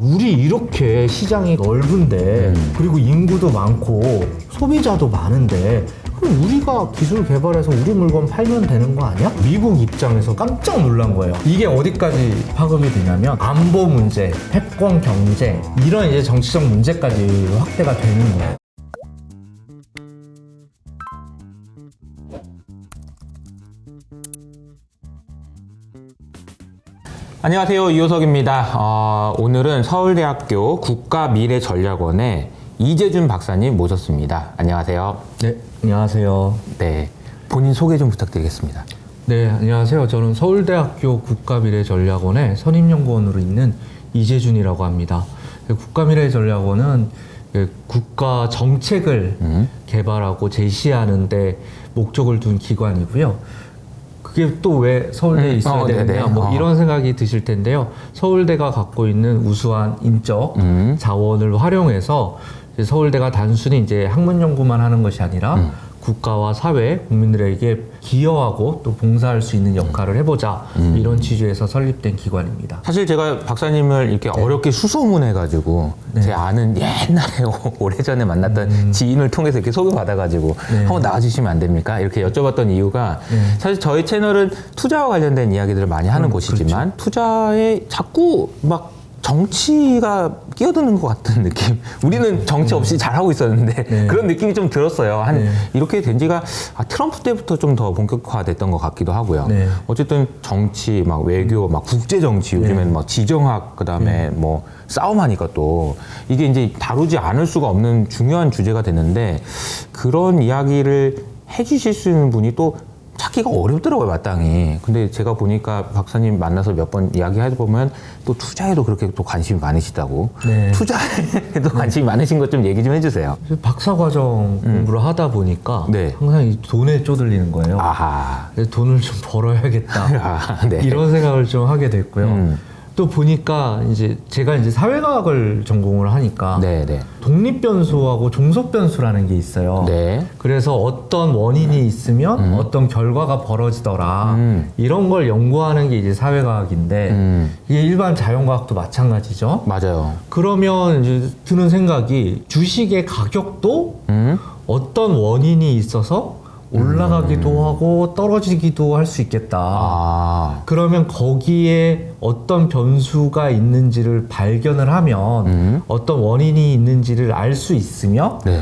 우리 이렇게 시장이 넓은데 그리고 인구도 많고 소비자도 많은데 그럼 우리가 기술 개발해서 우리 물건 팔면 되는 거 아니야? 미국 입장에서 깜짝 놀란 거예요. 이게 어디까지 파급이 되냐면 안보 문제, 패권 경제 이런 이제 정치적 문제까지 확대가 되는 거예요. 안녕하세요. 이호석입니다. 어, 오늘은 서울대학교 국가미래전략원의 이재준 박사님 모셨습니다. 안녕하세요. 네, 안녕하세요. 네. 본인 소개 좀 부탁드리겠습니다. 네, 안녕하세요. 저는 서울대학교 국가미래전략원의 선임연구원으로 있는 이재준이라고 합니다. 국가미래전략원은 그 국가 정책을 음. 개발하고 제시하는데 목적을 둔 기관이고요. 그게 또 왜 서울대에 음, 있어야 어, 되느냐, 네네. 뭐 어. 이런 생각이 드실 텐데요. 서울대가 갖고 있는 우수한 인적 음. 자원을 활용해서 서울대가 단순히 이제 학문 연구만 하는 것이 아니라 음. 국가와 사회, 국민들에게 기여하고 또 봉사할 수 있는 역할을 해보자 음. 이런 취지에서 설립된 기관입니다. 사실 제가 박사님을 이렇게 어렵게 수소문해가지고 네. 제 아는 옛날에 오래전에 만났던 지인을 통해서 이렇게 소개받아가지고 네. 한번 나와주시면 안 됩니까? 이렇게 여쭤봤던 이유가 네. 사실 저희 채널은 투자와 관련된 이야기들을 많이 하는 음, 곳이지만 투자에 자꾸 막 정치가 끼어드는 것 같은 느낌. 우리는 정치 없이 잘하고 있었는데 네. 그런 느낌이 좀 들었어요. 한 네. 이렇게 된 지가 아, 트럼프 때부터 좀 더 본격화됐던 것 같기도 하고요. 네. 어쨌든 정치, 막 외교, 막 국제 정치 요즘에는 막 지정학 그다음에 뭐 싸움하니까 또 이게 이제 다루지 않을 수가 없는 중요한 주제가 됐는데 그런 이야기를 해주실 수 있는 분이 또 찾기가 어렵더라고요 마땅히. 근데 제가 보니까 박사님 만나서 몇 번 이야기하다 보면 또 투자에도 그렇게 또 관심이 많으시다고. 네. 투자에도 관심이 많으신 것 좀 얘기 좀 해주세요. 박사 과정 공부를 하다 보니까 음. 네. 항상 이 돈에 쪼들리는 거예요. 아하. 돈을 좀 벌어야겠다. 아, 네. 이런 생각을 좀 하게 됐고요. 음. 또 보니까 이제 제가 이제 사회과학을 전공을 하니까 네, 네. 독립 변수하고 종속 변수라는 게 있어요. 네. 그래서 어떤 원인이 있으면 어떤 결과가 벌어지더라. 음. 이런 걸 연구하는 게 이제 사회과학인데 음. 이게 일반 자연과학도 마찬가지죠. 맞아요. 그러면 이제 드는 생각이 주식의 가격도 음? 어떤 원인이 있어서 올라가기도 하고 떨어지기도 할 수 있겠다. 아. 그러면 거기에 어떤 변수가 있는지를 발견을 하면 음. 어떤 원인이 있는지를 알 수 있으며 네.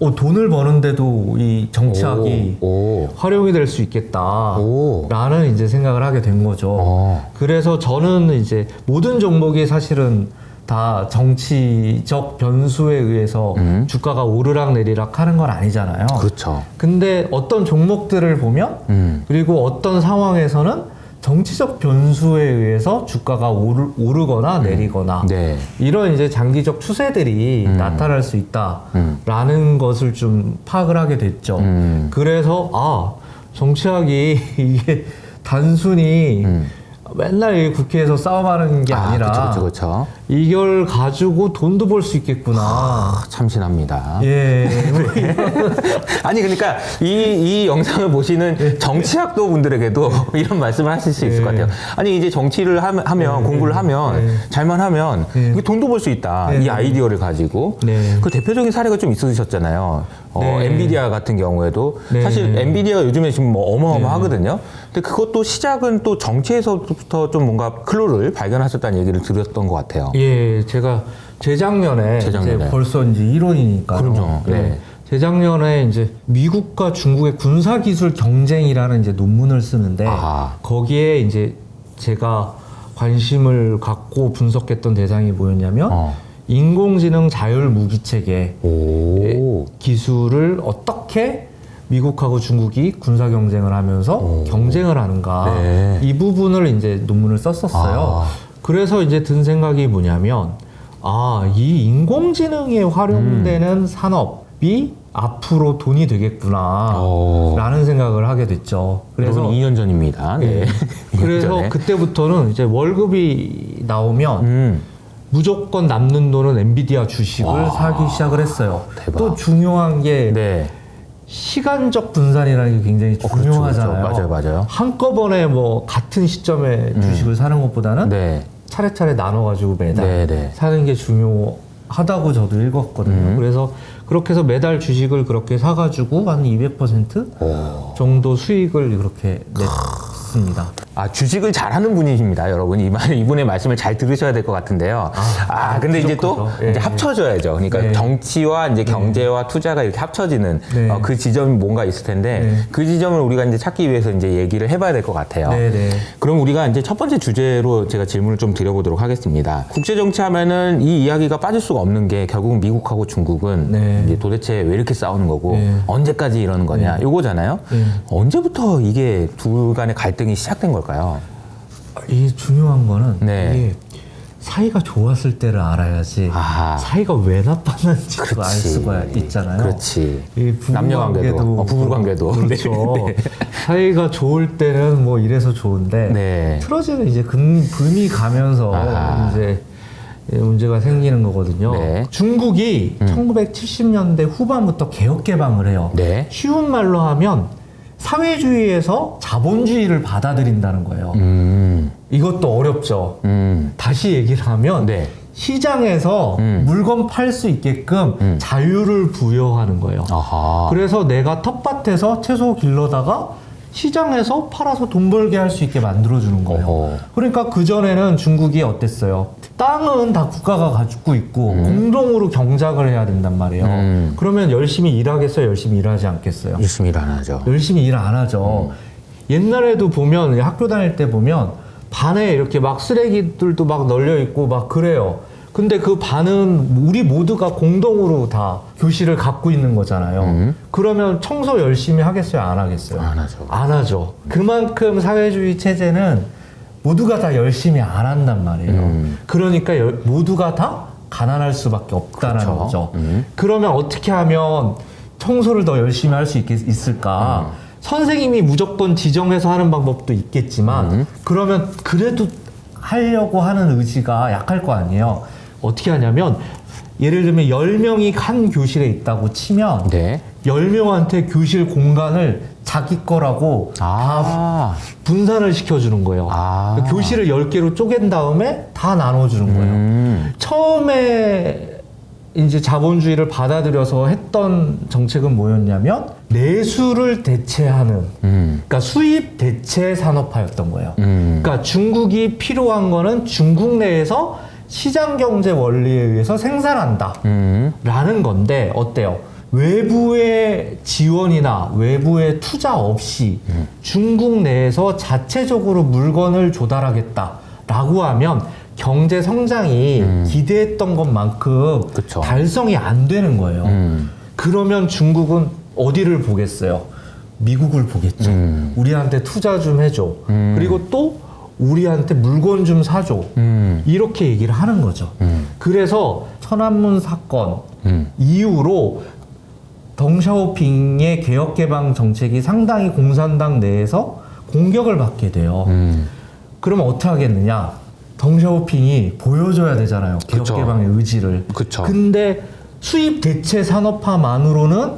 어, 돈을 버는데도 이 정치학이 오. 오. 활용이 될 수 있겠다. 오. 라는 이제 생각을 하게 된 거죠. 어. 그래서 저는 이제 모든 종목이 사실은 다 정치적 변수에 의해서 음. 주가가 오르락 내리락 하는 건 아니잖아요. 그렇죠. 근데 어떤 종목들을 보면 음. 그리고 어떤 상황에서는 정치적 변수에 의해서 주가가 오르, 오르거나 내리거나 네. 이런 이제 장기적 추세들이 음. 나타날 수 있다라는 것을 좀 파악을 하게 됐죠. 음. 그래서 아 정치학이 이게 단순히 음. 맨날 이 국회에서 싸움하는 게 아, 아, 니라 그렇죠, 그렇죠. 이걸 가지고 돈도 벌 수 있겠구나. 아, 참신합니다. 예. 뭐 아니 그러니까 이, 이 영상을 보시는 정치학도 분들에게도 이런 말씀을 하실 수 있을 네. 것 같아요. 아니 이제 정치를 하면, 하면 공부를 하면 네. 잘만 하면 네. 이게 돈도 벌 수 있다. 네. 이 아이디어를 가지고 네. 그 대표적인 사례가 좀 있으셨잖아요. 어, 네. 엔비디아 같은 경우에도 네. 사실 엔비디아가 요즘에 지금 뭐 어마어마하거든요. 근데 그것도 시작은 또 정치에서부터 좀 뭔가 클로를 발견하셨다는 얘기를 들었던 것 같아요. 예, 제가 재작년에, 재작년에. 이제 벌써 이제 1원이니까요. 그럼요. 네. 재작년에 이제 미국과 중국의 군사 기술 경쟁이라는 이제 논문을 쓰는데 아하. 거기에 이제 제가 관심을 갖고 분석했던 대상이 뭐였냐면 어. 인공지능 자율 무기 체계 오. 기술을 어떻게 미국하고 중국이 군사 경쟁을 하면서 오. 경쟁을 하는가 네. 이 부분을 이제 논문을 썼었어요. 아. 그래서 이제 든 생각이 뭐냐면 아 이 인공지능에 활용되는 음. 산업이 앞으로 돈이 되겠구나 오. 라는 생각을 하게 됐죠. 그래서 그래서 2년 전입니다. 네. 예. 2년 그래서 전에. 그때부터는 이제 월급이 나오면 음. 무조건 남는 돈은 엔비디아 주식을 와. 사기 시작을 했어요. 대박. 또 중요한 게 네. 시간적 분산이라는 게 굉장히 어, 그렇죠, 중요하잖아요. 그렇죠. 맞아요, 맞아요. 한꺼번에 뭐 같은 시점에 주식을 사는 것보다는 네. 차례차례 나눠가지고 매달 네, 네. 사는 게 중요하다고 저도 읽었거든요. 음. 그래서 그렇게 해서 매달 주식을 그렇게 사가지고 한 200% 오. 정도 수익을 그렇게 냈습니다. 아 주식을 잘하는 분이십니다, 여러분. 이 말, 이분의 말씀을 잘 들으셔야 될 것 같은데요. 아, 근데 이제 또. 예. 이제 합쳐져야죠. 그러니까 네. 정치와 이제 경제와 투자가 이렇게 합쳐지는 네. 어, 그 지점이 뭔가 있을 텐데 네. 그 지점을 우리가 이제 찾기 위해서 이제 얘기를 해봐야 될 것 같아요. 네 네. 그럼 우리가 이제 첫 번째 주제로 제가 질문을 좀 드려보도록 하겠습니다. 국제 정치 하면은 이 이야기가 빠질 수가 없는 게 결국은 미국하고 중국은 네. 이제 도대체 왜 이렇게 싸우는 거고 네. 언제까지 이러는 거냐 요거잖아요. 네. 언제부터 이게 둘 간의 갈등이 시작된 걸까 요? 이 중요한 거는 네. 이게 사이가 좋았을 때를 알아야지 아하. 사이가 왜 나빴는지 알 그렇지. 수가 있잖아요. 그렇지. 이 부부 남녀 관계도, 어, 부부 관계도. 그렇죠. 네, 네. 사이가 좋을 때는 뭐 이래서 좋은데 네. 틀어지는 이제 금, 금이 가면서 아하. 이제 문제가 생기는 거거든요. 네. 중국이 1970년대 후반부터 개혁 개방을 해요. 네. 쉬운 말로 하면 사회주의에서 자본주의를 받아들인다는 거예요. 음, 이것도 어렵죠. 음, 다시 얘기를 하면 네. 시장에서 음. 물건 팔 수 있게끔 음. 자유를 부여하는 거예요. 아하. 그래서 내가 텃밭에서 채소 길러다가 시장에서 팔아서 돈 벌게 할 수 있게 만들어주는 거예요. 어허. 그러니까 그전에는 중국이 어땠어요? 땅은 다 국가가 가지고 있고 공동으로 경작을 해야 된단 말이에요. 음. 그러면 열심히 일하겠어요? 열심히 일하지 않겠어요? 열심히 일 안 하죠. 열심히 일 안 하죠. 옛날에도 보면 학교 다닐 때 보면 반에 이렇게 막 쓰레기들도 막 널려 있고 막 그래요. 근데 그 반은 우리 모두가 공동으로 다 교실을 갖고 있는 거잖아요. 음. 그러면 청소 열심히 하겠어요? 안 하겠어요? 안 하죠. 안 하죠. 그만큼 사회주의 체제는 모두가 다 열심히 안 한단 말이에요. 음. 그러니까 열- 모두가 다 가난할 수밖에 없다는 그렇죠. 거죠. 음. 그러면 어떻게 하면 청소를 더 열심히 할 수 있을까? 음. 선생님이 무조건 지정해서 하는 방법도 있겠지만 음. 그러면 그래도 하려고 하는 의지가 약할 거 아니에요. 어떻게 하냐면 예를 들면 10명이 한 교실에 있다고 치면 네. 10명한테 교실 공간을 자기 거라고 아. 분산을 시켜주는 거예요. 아. 교실을 10개로 쪼갠 다음에 다 나눠주는 거예요. 음. 처음에 이제 자본주의를 받아들여서 했던 정책은 뭐였냐면 내수를 대체하는 음. 그러니까 수입 대체 산업화였던 거예요. 음. 그러니까 중국이 필요한 거는 중국 내에서 시장 경제 원리에 의해서 생산한다. 음. 라는 건데 어때요? 외부의 지원이나 외부의 투자 없이 중국 내에서 자체적으로 물건을 조달하겠다 라고 하면 경제 성장이 기대했던 것만큼 그쵸. 달성이 안 되는 거예요. 음. 그러면 중국은 어디를 보겠어요? 미국을 보겠죠. 음. 우리한테 투자 좀 해줘. 음. 그리고 또 우리한테 물건 좀 사줘. 음. 이렇게 얘기를 하는 거죠. 음. 그래서 천안문 사건 음. 이후로 덩샤오핑의 개혁 개방 정책이 상당히 공산당 내에서 공격을 받게 돼요. 음. 그러면 어떻게 하겠느냐? 덩샤오핑이 보여줘야 되잖아요. 개혁 그쵸. 개방의 의지를. 그쵸. 근데 수입 대체 산업화만으로는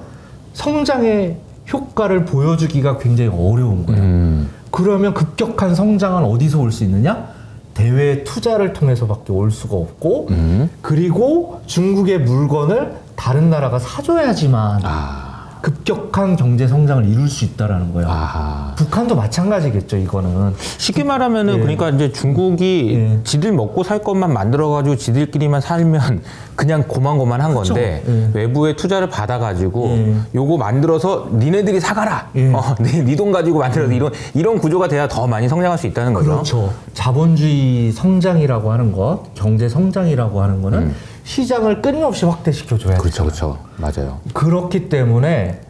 성장의 효과를 보여주기가 굉장히 어려운 거예요. 음. 그러면 급격한 성장은 어디서 올 수 있느냐? 대외 투자를 통해서밖에 올 수가 없고, 음. 그리고 중국의 물건을 다른 나라가 사줘야지만 아. 급격한 경제 성장을 이룰 수 있다라는 거예요. 아하. 북한도 마찬가지겠죠, 이거는. 쉽게 말하면은 예. 그러니까 이제 중국이 예. 지들 먹고 살 것만 만들어 가지고 지들끼리만 살면 그냥 고만고만한 그쵸. 건데 예. 외부의 투자를 받아 가지고 예. 요거 만들어서 니네들이 사가라. 예. 어, 네돈 가지고 만들어서 이런 이런 구조가 돼야 더 많이 성장할 수 있다는 거죠. 그렇죠. 자본주의 성장이라고 하는 것, 경제 성장이라고 하는 거는 시장을 끊임없이 확대시켜줘야 돼요. 그렇죠, 그렇죠. 맞아요. 그렇기 때문에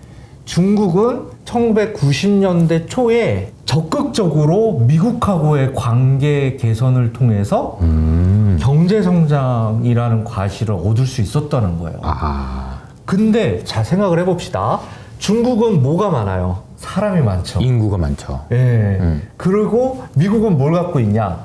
중국은 1990년대 초에 적극적으로 미국하고의 관계 개선을 통해서 음. 경제 성장이라는 과실을 얻을 수 있었다는 거예요. 아. 근데 자 생각을 해봅시다. 중국은 뭐가 많아요? 사람이 많죠. 인구가 많죠. 예. 음. 그리고 미국은 뭘 갖고 있냐?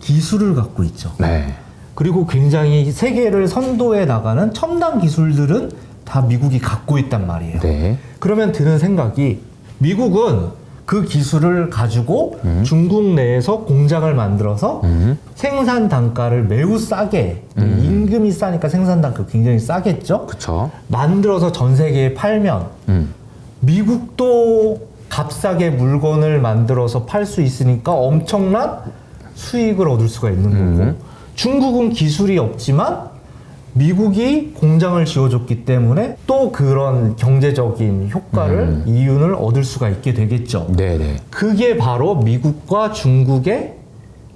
기술을 갖고 있죠. 네. 그리고 굉장히 세계를 선도해 나가는 첨단 기술들은 다 미국이 갖고 있단 말이에요. 네. 그러면 드는 생각이 미국은 그 기술을 가지고 중국 내에서 공장을 만들어서 음. 생산 단가를 매우 싸게 임금이 싸니까 생산 단가 굉장히 싸겠죠. 그쵸. 만들어서 전 세계에 팔면 음. 미국도 값싸게 물건을 만들어서 팔 수 있으니까 엄청난 수익을 얻을 수가 있는 거고 음. 중국은 기술이 없지만 미국이 공장을 지어줬기 때문에 또 그런 경제적인 효과를 음. 이윤을 얻을 수가 있게 되겠죠. 네네. 그게 바로 미국과 중국의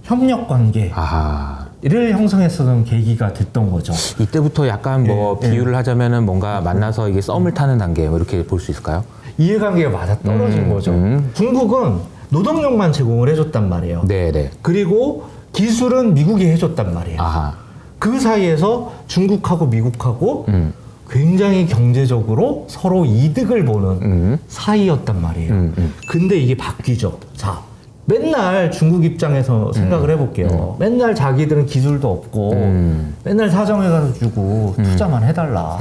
협력 관계를 아하. 형성했었던 계기가 됐던 거죠. 이때부터 약간 뭐 예, 예. 비유를 하자면은 뭔가 만나서 이게 썸을 타는 단계 뭐 이렇게 볼 수 있을까요? 이해관계가 맞아 떨어진 음, 거죠. 음. 중국은 노동력만 제공을 해줬단 말이에요. 네네. 그리고 기술은 미국이 해줬단 말이에요. 아하. 그 사이에서 중국하고 미국하고 음. 굉장히 경제적으로 서로 이득을 보는 음. 사이였단 말이에요. 음, 음. 근데 이게 바뀌죠. 자, 맨날 중국 입장에서 생각을 해볼게요. 맨날 자기들은 기술도 없고, 음. 맨날 사정해가지고 투자만 해달라.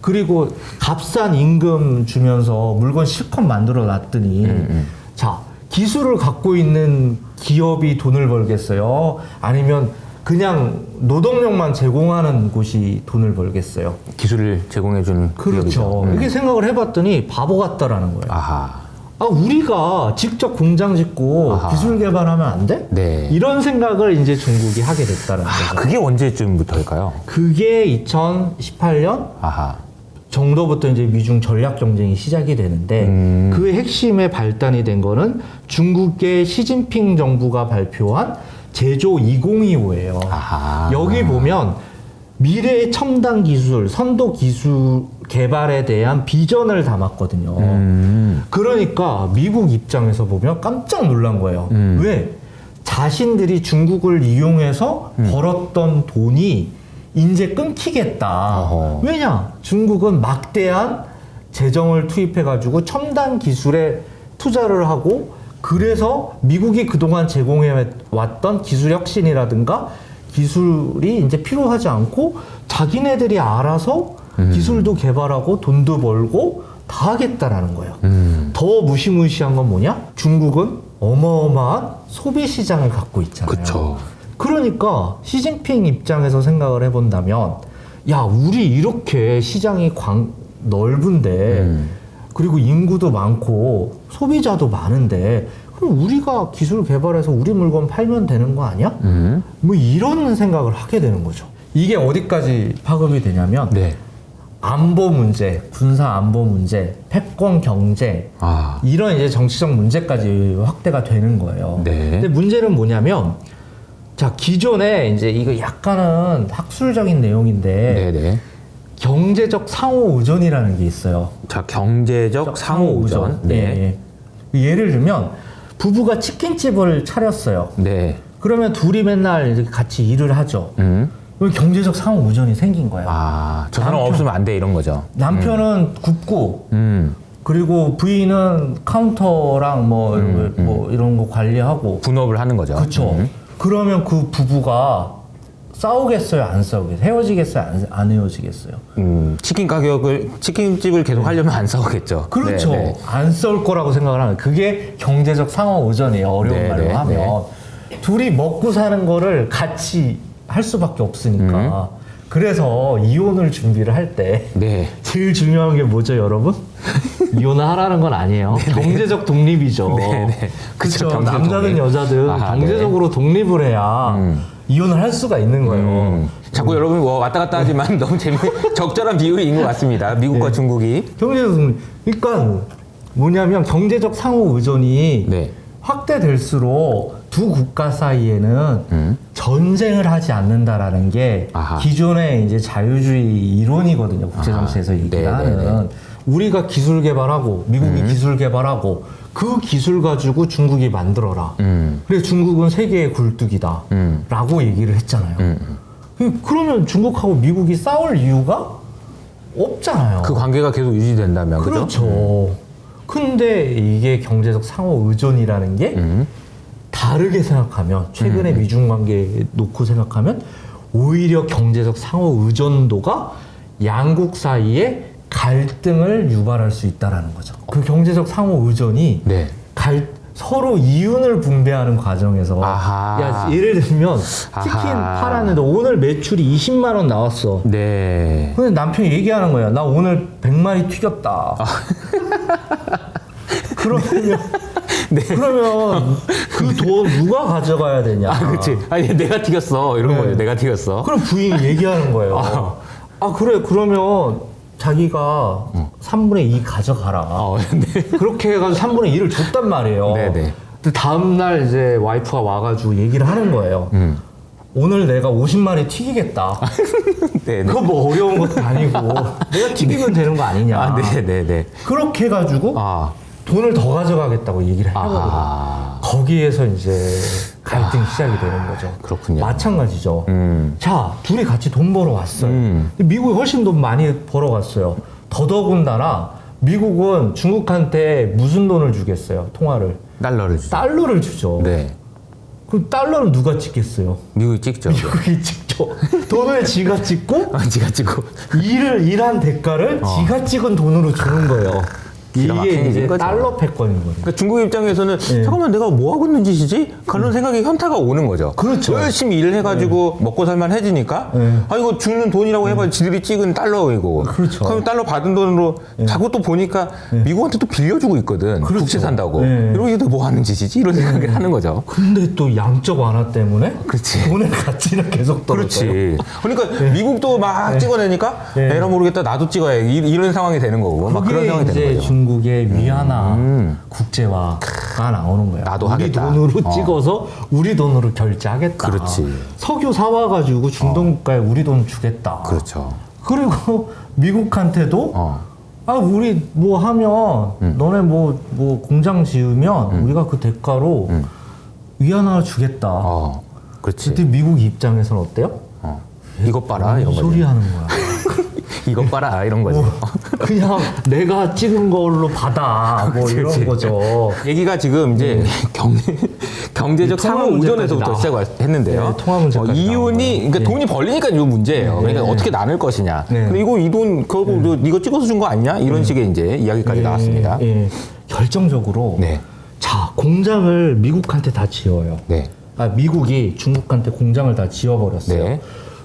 그리고 값싼 임금 주면서 물건 실컷 만들어 놨더니, 자, 기술을 갖고 있는 기업이 돈을 벌겠어요? 아니면 그냥 노동력만 제공하는 곳이 돈을 벌겠어요? 기술을 제공해주는 그렇죠. 음. 이렇게 생각을 해봤더니 바보 같다라는 거예요. 아하. 아, 우리가 직접 공장 짓고 아하. 기술 개발하면 안 돼? 네. 이런 생각을 이제 중국이 하게 됐다는 아, 거죠. 그게 언제쯤부터일까요? 그게 2018년 아하. 정도부터 이제 미중 전략 경쟁이 시작이 되는데 음. 그 핵심의 발단이 된 거는 중국의 시진핑 정부가 발표한 제조 2025예요. 아하. 여기 보면 미래의 첨단 기술, 선도 기술 개발에 대한 비전을 담았거든요. 음. 그러니까 미국 입장에서 보면 깜짝 놀란 거예요. 음. 왜? 자신들이 중국을 이용해서 음. 벌었던 돈이 이제 끊기겠다. 어허. 왜냐? 중국은 막대한 재정을 투입해가지고 첨단 기술에 투자를 하고 그래서 미국이 그동안 제공해 왔던 기술 혁신이라든가 기술이 이제 필요하지 않고 자기네들이 알아서 음. 기술도 개발하고 돈도 벌고 다 하겠다라는 거예요. 음. 더 무시무시한 건 뭐냐? 중국은 어마어마한 소비 시장을 갖고 있잖아요. 그쵸. 그러니까 시진핑 입장에서 생각을 해본다면 야 우리 이렇게 시장이 광 넓은데 음. 그리고 인구도 많고 소비자도 많은데 그럼 우리가 기술 개발해서 우리 물건 팔면 되는 거 아니야? 음. 뭐 이런 생각을 하게 되는 거죠. 이게 어디까지 파급이 되냐면 네. 안보 문제, 군사 안보 문제, 패권 경제 아. 이런 이제 정치적 문제까지 확대가 되는 거예요. 네. 근데 문제는 뭐냐면 자 기존에 이제 이거 약간은 학술적인 내용인데 네네. 경제적 상호 의존이라는 게 있어요. 자, 경제적 상호 우전. 네. 예, 예. 예를 들면 부부가 치킨집을 차렸어요. 네. 그러면 둘이 맨날 이렇게 같이 일을 하죠. 음. 그럼 경제적 상호 의존이 생긴 거예요. 아, 저 사람 남편. 없으면 안 돼, 이런 거죠. 남편은 굽고 음. 그리고 부인은 카운터랑 뭐, 음, 뭐 이런 거 관리하고 분업을 하는 거죠. 그렇죠. 음. 그러면 그 부부가 싸우겠어요, 안 싸우겠어요? 헤어지겠어요, 안, 안 헤어지겠어요? 음, 치킨 가격을 치킨집을 계속 하려면 안 싸우겠죠. 그렇죠. 네, 네. 안 싸울 거라고 생각을 하면 그게 경제적 상호 의존이에요. 어려운 네, 말로 네, 하면 둘이 먹고 사는 거를 같이 할 수밖에 없으니까. 음. 그래서 이혼을 준비를 할때 네. 제일 중요한 게 뭐죠, 여러분? 이혼을 하라는 건 아니에요. 경제적 독립이죠. 네, 네. 그렇죠. 경제적 남자든 독립. 여자든 아하, 경제적으로 독립을 해야 음. 이혼을 할 수가 있는 거예요. 음. 자꾸 여러분 뭐 왔다 갔다 하지만 너무 재밌는 적절한 비율인 것 같습니다. 미국과 네. 중국이. 경제적 독립. 그러니까 뭐냐면 경제적 상호 의존이 네. 확대될수록 두 국가 사이에는 음. 전쟁을 하지 않는다라는 게 아하. 기존의 이제 자유주의 이론이거든요. 국제 정치에서 아하. 얘기를 네, 하는. 우리가 기술 개발하고 미국이 음. 기술 개발하고 그 기술 가지고 중국이 만들어라. 음. 그래서 중국은 세계의 굴뚝이다. 음. 라고 얘기를 했잖아요. 음. 그- 그러면 중국하고 미국이 싸울 이유가 없잖아요. 그 관계가 계속 유지된다면 그죠? 그렇죠. 근데 이게 경제적 상호 의존이라는 게 음. 다르게 생각하면 최근의 미중 관계 놓고 생각하면 오히려 경제적 상호 의존도가 양국 사이에 갈등을 유발할 수 있다라는 거죠. 그 경제적 상호 의존이 네. 갈 서로 이윤을 분배하는 과정에서 아하. 야 예를 들면 치킨 아하. 팔았는데 오늘 매출이 20만 원 나왔어. 네. 근데 남편이 얘기하는 거야. 나 오늘 100마리 튀겼다. 그러면 그러면 그 돈 누가 가져가야 되냐? 아, 그렇지. 아니 내가 튀겼어 이런 네. 거죠. 내가 튀겼어. 그럼 부인이 얘기하는 거예요. 아, 그래 그러면 자기가 3분의 2 가져가라. 어, 네. 그렇게 해가지고 3분의 2를 줬단 말이에요. 네네. 근데 다음날 이제 와이프가 와가지고 얘기를 하는 거예요. 음. 오늘 내가 50마리 튀기겠다. 네. 네. 그거 뭐 어려운 것도 아니고 내가 튀기면 되는 거 아니냐. 아, 네, 네, 네. 그렇게 해가지고 아, 돈을 더 가져가겠다고 얘기를. 아, 거기에서 이제 갈등이 시작이 되는 거죠. 그렇군요. 마찬가지죠. 음, 자, 둘이 같이 돈 벌어 왔어요. 음. 미국이 훨씬 돈 많이 벌어 갔어요. 더더군다나 미국은 중국한테 무슨 돈을 주겠어요? 통화를 달러를 주죠. 달러를 주죠. 네. 그럼 달러를 누가 찍겠어요? 미국이 찍죠. 미국이 찍죠. 돈을 지가 찍고 아, 지가 찍고. 일을 일한 대가를 지가 찍은 돈으로 주는 거예요. 기가 이게 막힌 이제 일인 거죠. 달러 패권인 거예요. 그러니까 중국 입장에서는 네. 잠깐만 내가 뭐 하고 있는 짓이지? 그런 생각이 현타가 오는 거죠. 그렇죠. 열심히 일을 해가지고 먹고 살만 해지니까 네. 아 이거 주는 돈이라고 해봐 지들이 찍은 달러이고 그렇죠. 그럼 달러 받은 돈으로 자꾸 또 보니까 미국한테 또 빌려주고 있거든. 그렇죠. 국채 산다고. 네. 이러고 이게 뭐 하는 짓이지? 이런 생각을 하는 거죠. 근데 또 양적 완화 때문에 그렇지. 돈의 가치는 계속 떨어져요. 그렇지. 그러니까 미국도 막 찍어내니까 네. 에라 모르겠다 나도 찍어야 이- 이런 상황이 되는 거고 막 그런 상황이 되는 거죠. 중국의 위안화 음. 국제화가 나오는 거야. 나도 우리 하겠다. 돈으로 어. 찍어서 우리 돈으로 결제하겠다. 그렇지. 석유 사와가지고 중동 국가에 우리 돈 주겠다. 그렇죠. 그리고 미국한테도 어. 아 우리 뭐 하면 너네 뭐 뭐 공장 지으면 우리가 그 대가로 음. 위안화 주겠다. 어. 그렇지. 그때 미국 입장에서는 어때요? 어. 이것 봐라 이런 거지. 소리 하는 거야. 이것 봐라 이런 거지. 뭐, 그냥 내가 찍은 걸로 받아 뭐 이런 그치. 거죠. 얘기가 지금 이제 경제, 경제적 상호 문제까지 시작했는데요. 네, 통화 문제까지 어, 이윤이. 그러니까 네. 돈이 벌리니까 이 문제예요. 네, 그러니까 네, 어떻게 나눌 것이냐. 네. 근데 이거 이 돈 그거 너 이거 찍어서 준 거 아니냐? 이런 식의 이제 이야기까지 나왔습니다. 예, 예. 결정적으로 네. 자 공장을 미국한테 다 지어요. 네. 아, 미국이 중국한테 공장을 다 지어버렸어요. 네.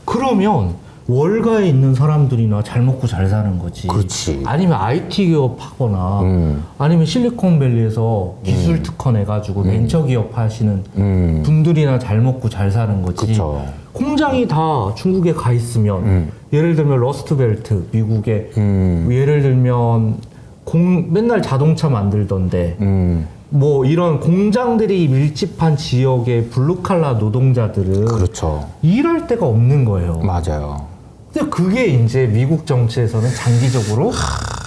그러면 월가에 있는 사람들이나 잘 먹고 잘 사는 거지. 그렇지. 아니면 IT 기업 하거나 음. 아니면 실리콘밸리에서 기술 특허 내 가지고 벤처 기업 하시는 음. 분들이나 잘 먹고 잘 사는 거지. 그쵸. 공장이 다 중국에 가 있으면 음. 예를 들면 러스트벨트 미국에 음. 예를 들면 공 맨날 자동차 만들던데 음. 뭐 이런 공장들이 밀집한 지역의 블루칼라 노동자들은 그렇죠. 일할 데가 없는 거예요. 맞아요. 근데 그게 이제 미국 정치에서는 장기적으로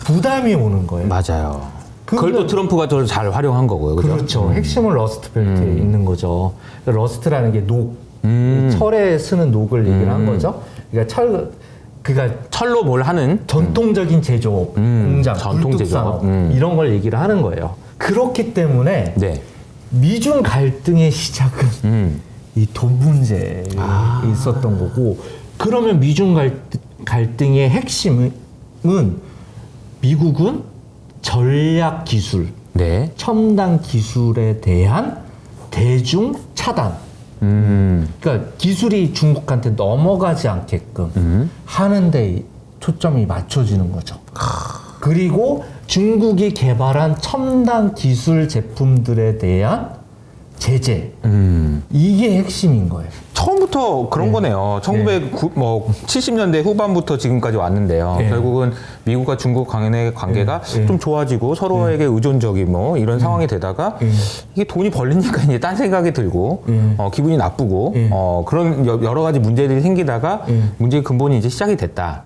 부담이 오는 거예요. 맞아요. 그걸 또 트럼프가 저를 잘 활용한 거고요. 그죠? 그렇죠. 핵심은 러스트 벨트에 있는 거죠. 그러니까 러스트라는 게 녹, 음. 철에 쓰는 녹을 얘기를 한 음. 거죠. 그러니까 철, 그러니까 철로 뭘 하는 전통적인 제조업, 음, 공장, 전통 제조업. 음. 이런 걸 얘기를 하는 거예요. 그렇기 때문에 네. 미중 갈등의 시작은 음. 이돈 문제에 아. 있었던 거고 그러면 미중 갈, 갈등 의 핵심은 미국은 전략 기술, 네. 첨단 기술에 대한 대중 차단. 음. 그러니까 기술이 중국한테 넘어가지 않게끔 음. 하는데 초점이 맞춰지는 거죠. 그리고 중국이 개발한 첨단 기술 제품들에 대한 제재. 음. 이게 핵심인 거예요. 처음부터 그런 거네요. 1970년대 후반부터 지금까지 왔는데요. 네. 결국은 미국과 중국 간의 관계가 네. 네. 좀 좋아지고 서로에게 의존적인 뭐 이런 상황이 되다가 네. 이게 돈이 벌리니까 이제 딴 생각이 들고 네. 어, 기분이 나쁘고 네. 어, 그런 여- 여러 가지 문제들이 생기다가 네. 문제의 근본이 이제 시작이 됐다.